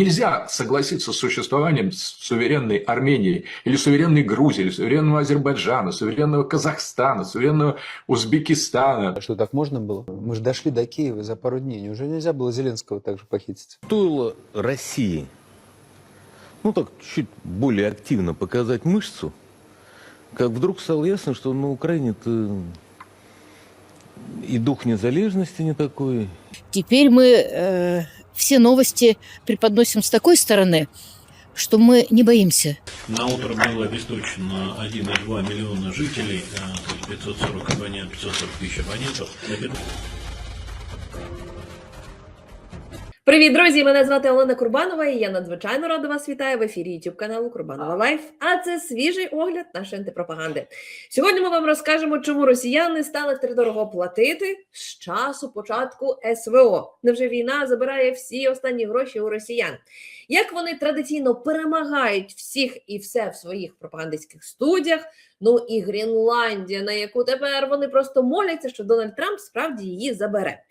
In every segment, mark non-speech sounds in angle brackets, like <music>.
нельзя согласиться с существованием суверенной Армении или суверенной Грузии, или суверенного Азербайджана, суверенного Казахстана, суверенного Узбекистана. А что, так можно было? Мы же дошли до Киева за пару дней. Неужели нельзя было Зеленского также похитить? Стоило России, ну так, чуть более активно показать мышцу, как вдруг стало ясно, что на Украине-то и дух незалежности не такой, Теперь мы э, все новости преподносим с такой стороны, что мы не боимся. На утро было обесточено 1,2 миллиона жителей, а, то есть 540 абонентов, 540 тысяч абонентов. Привіт, друзі! Мене звати Олена Курбанова, і я надзвичайно рада вас вітаю в ефірі YouTube каналу Курбанова Лайф. А це свіжий огляд нашої антипропаганди. Сьогодні ми вам розкажемо, чому росіяни стали втридорого платити з часу початку СВО. Невже війна забирає всі останні гроші у росіян? Як вони традиційно перемагають всіх і все в своїх пропагандистських студіях? Ну і Гренландія, на яку тепер вони просто моляться, що Дональд Трамп справді її забере.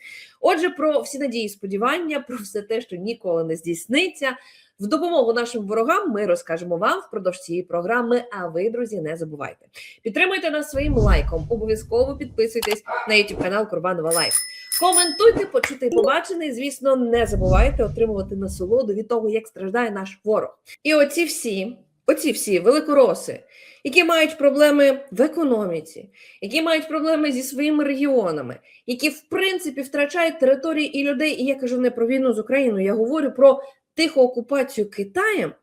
Отже, про всі надії і сподівання, про все те, що ніколи не здійсниться. В допомогу нашим ворогам ми розкажемо вам впродовж цієї програми. А ви, друзі, не забувайте. Підтримуйте нас своїм лайком. Обов'язково підписуйтесь на YouTube канал Курбанова Лайф. Коментуйте, почути і побачене. Звісно, не забувайте отримувати насолоду від того, як страждає наш ворог. І оці всі, оці всі великороси, які мають проблеми в економіці, які мають проблеми зі своїми регіонами, які в принципі втрачають території і людей. І я кажу не про війну з Україною, я говорю про тиху окупацію Китаєм.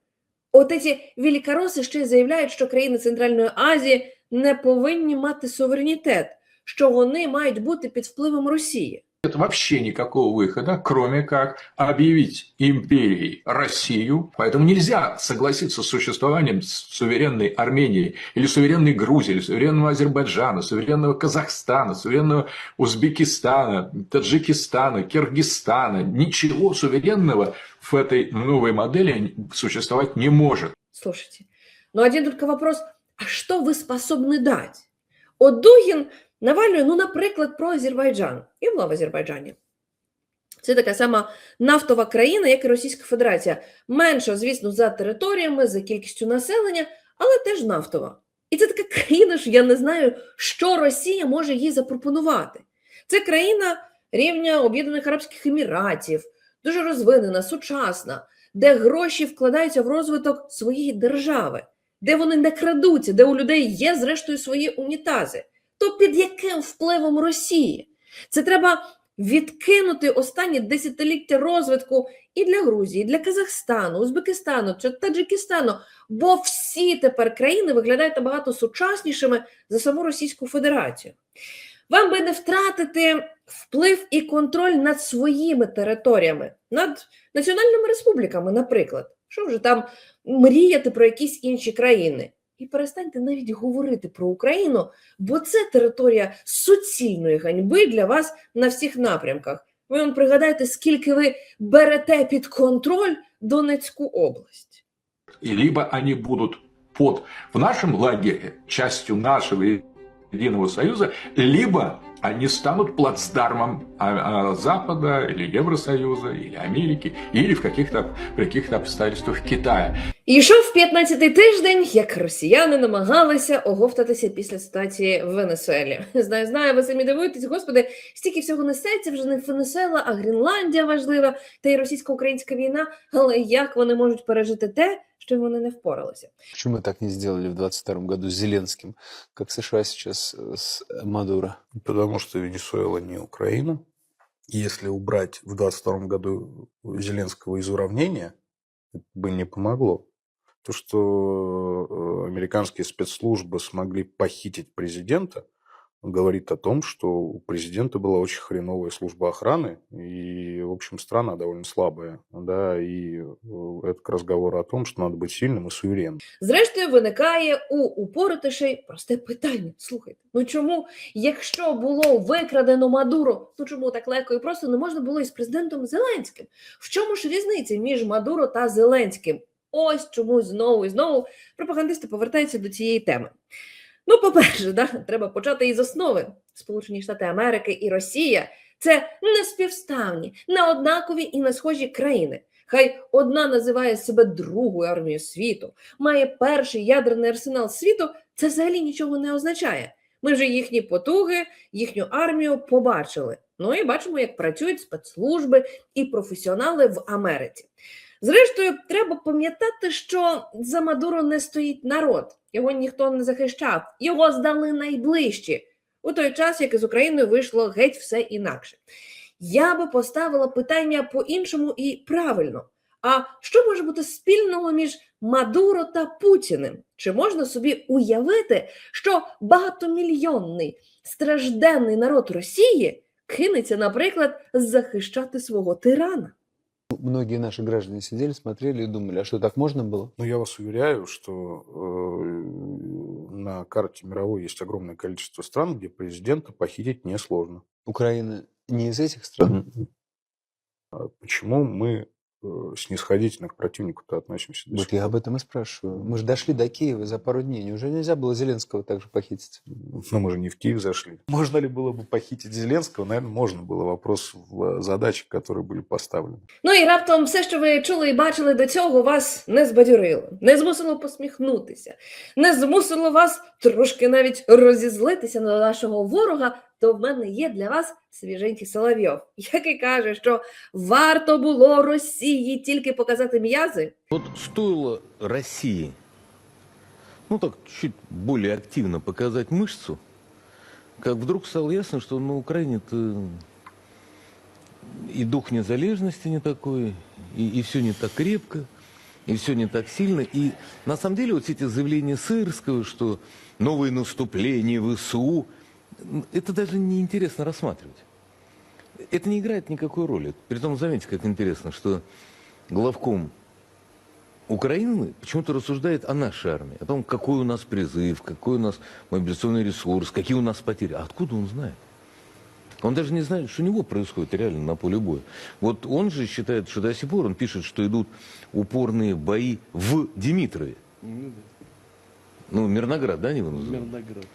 От ці великороси ще й заявляють, що країни Центральної Азії не повинні мати суверенітет, що вони мають бути під впливом Росії. Нет вообще никакого выхода, кроме как объявить империей Россию. Поэтому нельзя согласиться с существованием суверенной Армении или суверенной Грузии, или суверенного Азербайджана, суверенного Казахстана, суверенного Узбекистана, Таджикистана, Киргизстана. Ничего суверенного в этой новой модели существовать не может. Слушайте, ну один только вопрос, а что вы способны дать? От Дугін навалює, ну, наприклад, про Азербайджан. І була в Азербайджані. Це така сама нафтова країна, як і Російська Федерація. Менша, звісно, за територіями, за кількістю населення, але теж нафтова. І це така <laughs> країна, що я не знаю, що Росія може їй запропонувати. Це країна рівня Об'єднаних Арабських Еміратів, дуже розвинена, сучасна, де гроші вкладаються в розвиток своєї держави, де вони не крадуться, де у людей є, зрештою, свої унітази. То під яким впливом Росії? Це треба відкинути останні десятиліття розвитку і для Грузії, і для Казахстану, Узбекистану чи Таджикистану, бо всі тепер країни виглядають набагато сучаснішими за саму Російську Федерацію. Вам би не втратити вплив і контроль над своїми територіями, над національними республіками, наприклад. Що вже там мріяти про якісь інші країни? І перестаньте навіть говорити про Україну, бо це територія суцільної ганьби для вас на всіх напрямках. Ви вам пригадаєте, скільки ви берете під контроль Донецьку область. І либо вони будуть под, в нашому лагері частю нашого єдиного союзу, либо они станут плацдармом Запада или Евросоюза, или Америки, или в каких-то в каких-то обстоятельствах Китая. І йшов 15-й тиждень, як росіяни намагалися оговтатися після ситуації в Венесуелі. Знаю, знаю, ви самі дивуєтесь, господи, стільки всього несеться, вже не Венесуела, а Гренландія важлива, та й російсько-українська війна. Але як вони можуть пережити те, що вони не впоралися? Почему мы так не сделали в 22 году с Зеленским, как США сейчас э, с э, Мадуро? Потому что Венесуэла не Украина. Если убрать в 22 году Зеленского из уравнения, это бы не помогло. То, что э, американские спецслужбы смогли похитить президента, говорит о том, что у президента была очень хреновая служба охраны, и, в общем, страна довольно слабая, да, и э, это к разговору о том, что надо быть сильным и суверенным. Зрештою, виникає у упоротишей просте питання. Слухайте, ну чому, якщо було викрадено Мадуро, ну чому так легко і просто не можна було із президентом Зеленським? В чому ж різниця між Мадуро та Зеленським? Ось чому знову і знову пропагандисти повертаються до цієї теми. Ну, по-перше, да, треба почати із основи. Сполучені Штати Америки і Росія це не співставні, не однакові і не схожі країни. Хай одна називає себе другою армією світу, має перший ядерний арсенал світу, це взагалі нічого не означає. Ми вже їхні потуги, їхню армію побачили. Ну і бачимо, як працюють спецслужби і професіонали в Америці. Зрештою, треба пам'ятати, що за Мадуро не стоїть народ, його ніхто не захищав, його здали найближчі у той час, як із Україною вийшло геть все інакше. Я би поставила питання по-іншому і правильно. А що може бути спільного між Мадуро та Путіним? Чи можна собі уявити, що багатомільйонний стражденний народ Росії кинеться, наприклад, захищати свого тирана? Многие наши граждане сидели, смотрели и думали, а что, так можно было? Но я вас уверяю, что э, на карте мировой есть огромное количество стран, где президента похитить несложно. Украина не из этих стран? А Почему мы снисходительно к противнику-то относимся до Вот сих я пор? об этом и спрашиваю. Мы же дошли до Киева за пару дней. Неужели нельзя было Зеленского также похитить? Но мы же не в Киев зашли. Можно ли было бы похитить Зеленского? Наверное, можно было. Вопрос в задачах, которые были поставлены. Ну і раптом все, що ви чули і бачили до цього, вас не збадьорило, не змусило посміхнутися, не змусило вас трошки навіть розізлитися на нашого ворога. То в мене є для вас свіженький Соловйов, <laughs> який каже, що варто було Росії тільки показати м'язи, Вот стоило России, ну так, чуть более активно показать мышцу, как вдруг стало ясно, что на Украине-то и дух незалежности не такой, и, все не так крепко, и все не так сильно. И на самом деле вот все эти заявления Сырского, что новые наступления в СУ, это даже не интересно рассматривать. Это не играет никакой роли. Притом, заметьте, как интересно, что главком Украины почему-то рассуждает о нашей армии, о том, какой у нас призыв, какой у нас мобилизационный ресурс, какие у нас потери. А откуда он знает? Он даже не знает, что у него происходит реально на поле боя. Вот он же считает, что до сих пор, он пишет, что идут упорные бои в Димитрове. Ну, Мирноград, да, они его называют? Мирноград.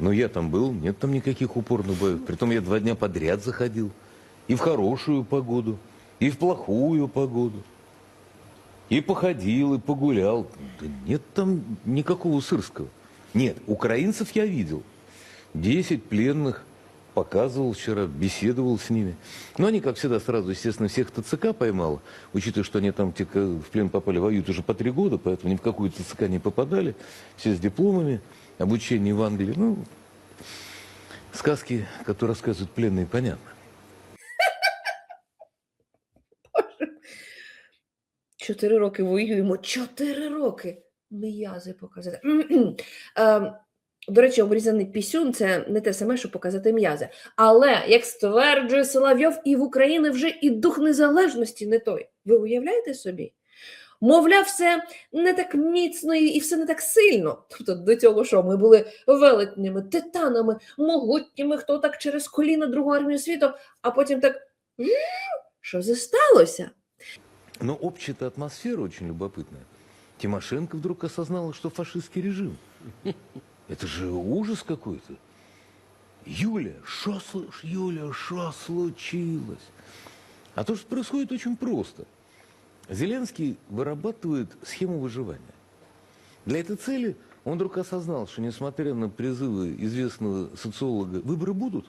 Ну, я там был, нет там никаких упорных боев. Притом я два дня подряд заходил. И в хорошую погоду, и в плохую погоду. И походил, и погулял. Да нет там никакого Сырского. Нет, украинцев я видел. Десять пленных показывал вчера, беседовал с ними. Но они, как всегда, сразу, естественно, всех ТЦК поймал, учитывая, что они там в плен попали, воюют уже по три года, поэтому ни в какую ТЦК не попадали. Все с дипломами, обучение в Англии. Ну, сказки, которые рассказывают пленные, понятно. Чотири роки воюємо. Чотири роки. М'язи показати. <clears throat> М-м. Ем, До речі, обрізаний пісюн це не те саме, що показати м'язи. Але, як стверджує Соловйов, і в Україні вже і дух незалежності не той. Ви уявляєте собі? Мовляв, все не так міцно і все не так сильно. Тобто до цього що ми були велетніми, титанами, могутніми, хто так через коліна Другу армію світу, а потім так. Що це сталося? Но общая-то атмосфера очень любопытная. Тимошенко вдруг осознала, что фашистский режим. Это же ужас какой-то. Юля, что Юля, что случилось? А то, что происходит очень просто. Зеленский вырабатывает схему выживания. Для этой цели он вдруг осознал, что несмотря на призывы известного социолога, выборы будут.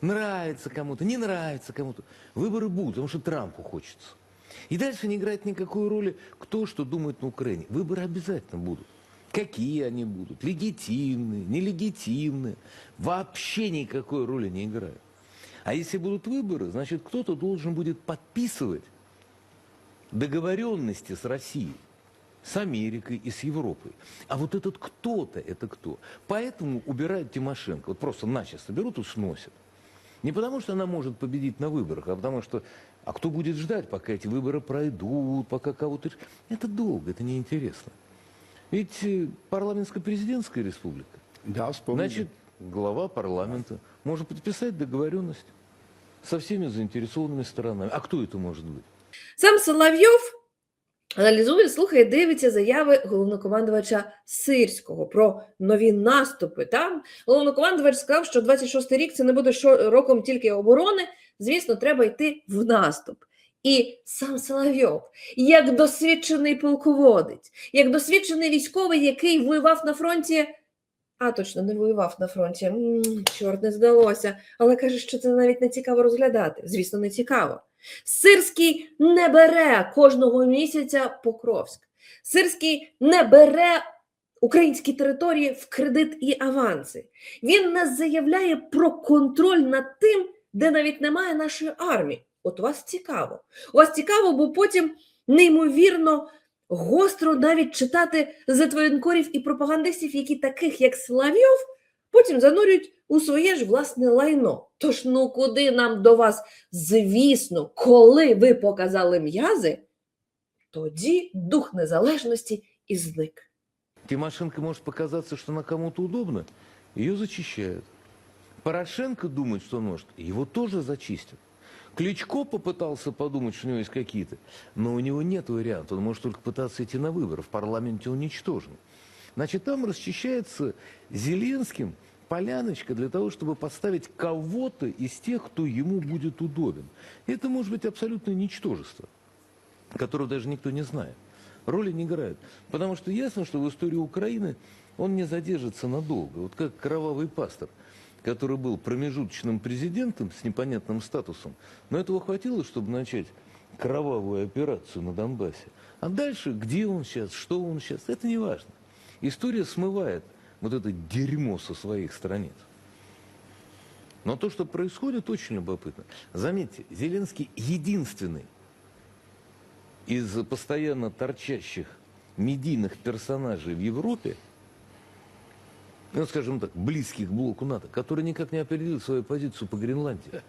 Нравится кому-то, не нравится кому-то. Выборы будут, потому что Трампу хочется. И дальше не играет никакой роли, кто что думает на Украине. Выборы обязательно будут. Какие они будут? Легитимные, нелегитимные. Вообще никакой роли не играют. А если будут выборы, значит, кто-то должен будет подписывать договоренности с Россией, с Америкой и с Европой. А вот этот кто-то, это кто? Поэтому убирают Тимошенко. Вот просто начисто берут и сносят. Не потому, что она может победить на выборах, а потому что... А кто будет ждать, пока эти выборы пройдут, пока кого-то... Это долго, это неинтересно. Ведь э, парламентско-президентская республика. Да, вспомнили. Значит, глава парламента может подписать договоренность со всеми заинтересованными сторонами. А кто это может быть? Сам Соловйов аналізує, слухає, дивиться заяви головнокомандувача Сирського про нові наступи. Там головнокомандувач сказав, що 26-й рік це не буде роком тільки оборони. Звісно, треба йти в наступ. І сам Соловйов, як досвідчений полководець, як досвідчений військовий, який воював на фронті, а точно не воював на фронті. м чорт не здалося, але каже, що це навіть не цікаво розглядати. Звісно, не цікаво. Сирський не бере кожного місяця Покровськ. Сирський не бере українські території в кредит і аванси. Він не заявляє про контроль над тим, де навіть немає нашої армії. От вас цікаво. У вас цікаво, бо потім неймовірно гостро навіть читати затвоєнкорів і пропагандистів, які таких, як Славйов, потім занурюють у своє ж власне лайно. Тож ну куди нам до вас? Звісно, коли ви показали м'язи, тоді дух незалежності і зник. Тимошенко может показаться, что она кому-то удобна, ее зачищают. Порошенко думает, что он может, его тоже зачистят. Кличко попытался подумать, что у него есть какие-то, но у него нет варианта, он может только пытаться идти на выборы, в парламенте он уничтожен. Значит, там расчищается Зеленским поляночка для того, чтобы поставить кого-то из тех, кто ему будет удобен. Это может быть абсолютное ничтожество, которого даже никто не знает. Роли не играет. Потому что ясно, что в истории Украины он не задержится надолго. Вот как кровавый пастор, который был промежуточным президентом с непонятным статусом. Но этого хватило, чтобы начать кровавую операцию на Донбассе. А дальше, где он сейчас, что он сейчас, это не важно. История смывает вот это дерьмо со своих страниц. Но то, что происходит, очень любопытно. Заметьте, Зеленский единственный из постоянно торчащих медийных персонажей в Европе, ну, скажем так, близких блоку НАТО, который никак не определил свою позицию по Гренландии.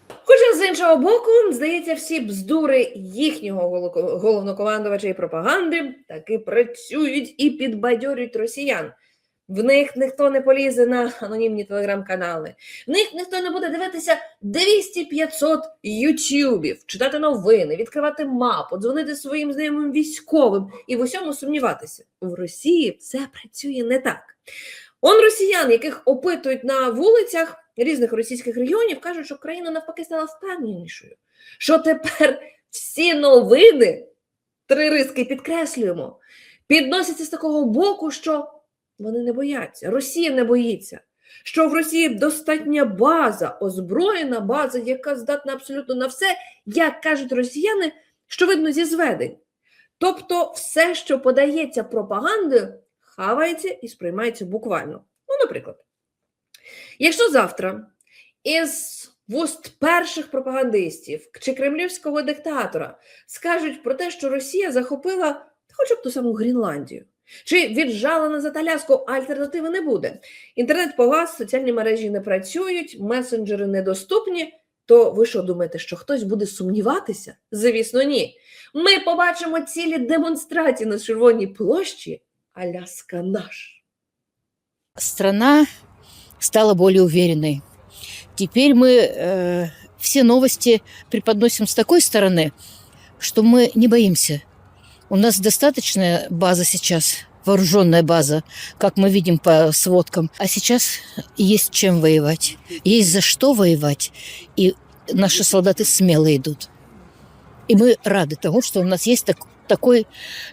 Іншого боку, здається, всі бздури їхнього голо- головнокомандувача і пропаганди таки працюють і підбадьорюють росіян. В них ніхто не полізе на анонімні телеграм-канали. В них ніхто не буде дивитися 200-500 ютюбів, читати новини, відкривати мапу, дзвонити своїм знайомим військовим і в усьому сумніватися. В Росії все працює не так. Он росіян, яких опитують на вулицях різних російських регіонів, кажуть, що країна навпаки стала впевненішою. Що тепер всі новини, три риски підкреслюємо, підносяться з такого боку, що вони не бояться. Росія не боїться. Що в Росії достатня база, озброєна база, яка здатна абсолютно на все, як кажуть росіяни, що видно зі зведень. Тобто, все, що подається пропагандою, хавається і сприймається буквально. Ну, наприклад, якщо завтра із вуст перших пропагандистів чи кремлівського диктатора скажуть про те, що Росія захопила хоча б ту саму Гренландію, чи віджала назад Аляску, альтернативи не буде. Інтернет по вас, соціальні мережі не працюють, месенджери недоступні. То ви що думаєте, що хтось буде сумніватися? Звісно, ні. Ми побачимо цілі демонстрації на Червоній площі. Аляска наш. Страна стала более уверенной. Теперь мы э, все новости преподносим с такой стороны, что мы не боимся. У нас достаточная база сейчас, вооруженная база, как мы видим по сводкам. А сейчас есть чем воевать, есть за что воевать. И наши солдаты смело идут. И мы рады тому, что у нас есть так, такой,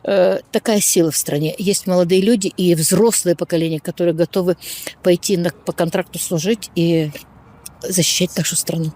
э, такая сила в стране. Есть молодые люди и взрослые поколения, которые готовы пойти на, по контракту служить и защищать нашу страну.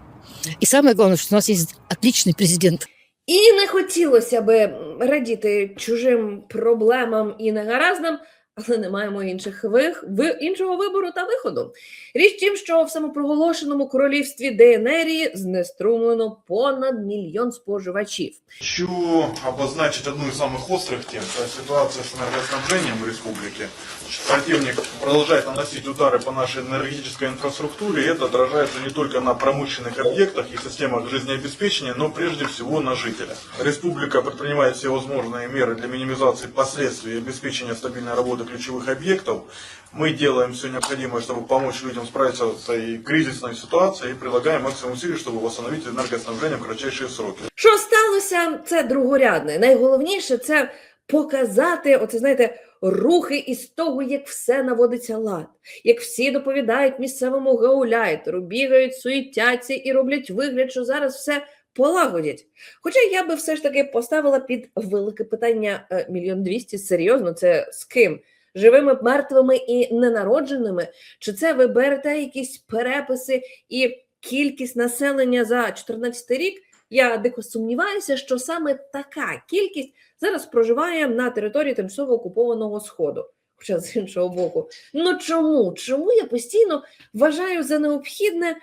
И самое главное, что у нас есть отличный президент. І не хотілося би радіти чужим проблемам і негараздам, але не маємо інших вих... ви... іншого вибору та виходу. Річ в тім, що в самопроголошеному королівстві ДНРії знеструмлено понад мільйон споживачів. Хочу обозначить одну из самых острых тем. Это ситуация с энергоснабжением в республике. Значит, Противник продолжает наносить удары по нашей энергетической инфраструктуре, и это отражается не только на промышленных объектах и системах жизнеобеспечения, но прежде всего на жителях. Республика предпринимает все возможные меры для минимизации последствий и обеспечения стабильной работы ключевых объектов. Мы делаем все необходимое, чтобы помочь людям справиться с этой кризисной ситуацией и прилагаем максимум усилий, чтобы восстановить энергоснабжение в кратчайшие сроки. Що сталося, це другорядне. Найголовніше це показати, оце знаєте, рухи із того, як все наводиться лад, як всі доповідають місцевому гауляйтеру, бігають, суетяться і роблять вигляд, що зараз все полагодять. Хоча я би все ж таки поставила під велике питання е, мільйон двісті. Серйозно, це з ким? Живими, мертвими і ненародженими? Чи це ви берете якісь переписи і кількість населення за 2014 рік? Я дико сумніваюся, що саме така кількість зараз проживає на території тимчасово окупованого сходу. Хоча з іншого боку, ну чому? Чому я постійно вважаю за необхідне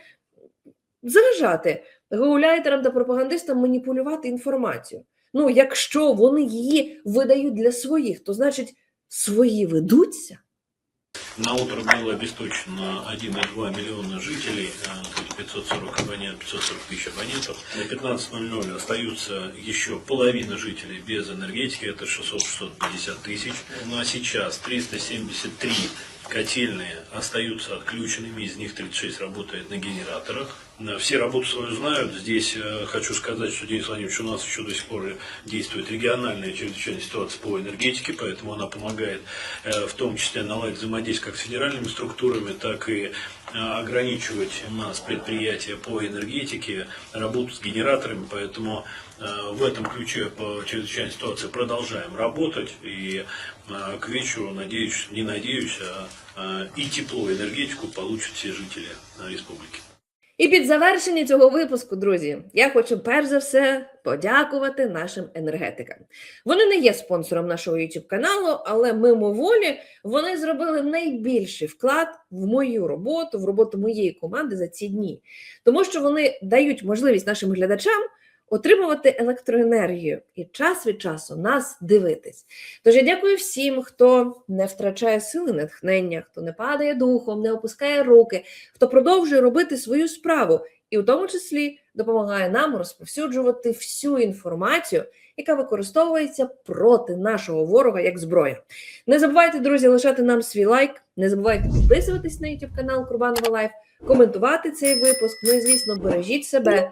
заважати гауляйтерам та пропагандистам маніпулювати інформацію? Ну, якщо вони її видають для своїх, то значить свої ведуться. На утро было обесточено 1,2 миллиона жителей, а, то есть 540 абонентов, 540 тысяч абонентов. На 15.00 остаются еще половина жителей без энергетики, это 600-650 тысяч. Ну а сейчас 373 котельные остаются отключенными, из них 36 работает на генераторах. Все работу свою знают. Здесь э, хочу сказать, что Денис Владимирович, у нас еще до сих пор действует региональная чрезвычайная ситуация по энергетике, поэтому она помогает э, в том числе наладить взаимодействие как с федеральными структурами, так и э, ограничивать у нас предприятия по энергетике, работу с генераторами, поэтому в этом ключе по чрезвычайной ситуации продолжаем работать и к вечеру, надеюсь, не надеюсь, а э, и тепло, энергетику получат все жители республики. І під завершення цього випуску, друзі, я хочу перш за все подякувати нашим енергетикам. Вони не є спонсором нашого youtube каналу, але мимоволі вони зробили найбільший вклад в мою роботу, в роботу моєї команди за ці дні, тому що вони дають можливість нашим глядачам отримувати електроенергію і час від часу нас дивитись. Тож я дякую всім, хто не втрачає сили натхнення, хто не падає духом, не опускає руки, хто продовжує робити свою справу, і в тому числі допомагає нам розповсюджувати всю інформацію, яка використовується проти нашого ворога як зброя. Не забувайте, друзі, лишати нам свій лайк, не забувайте підписуватись на YouTube канал Курбанова Лайф, коментувати цей випуск. Ну і звісно, бережіть себе,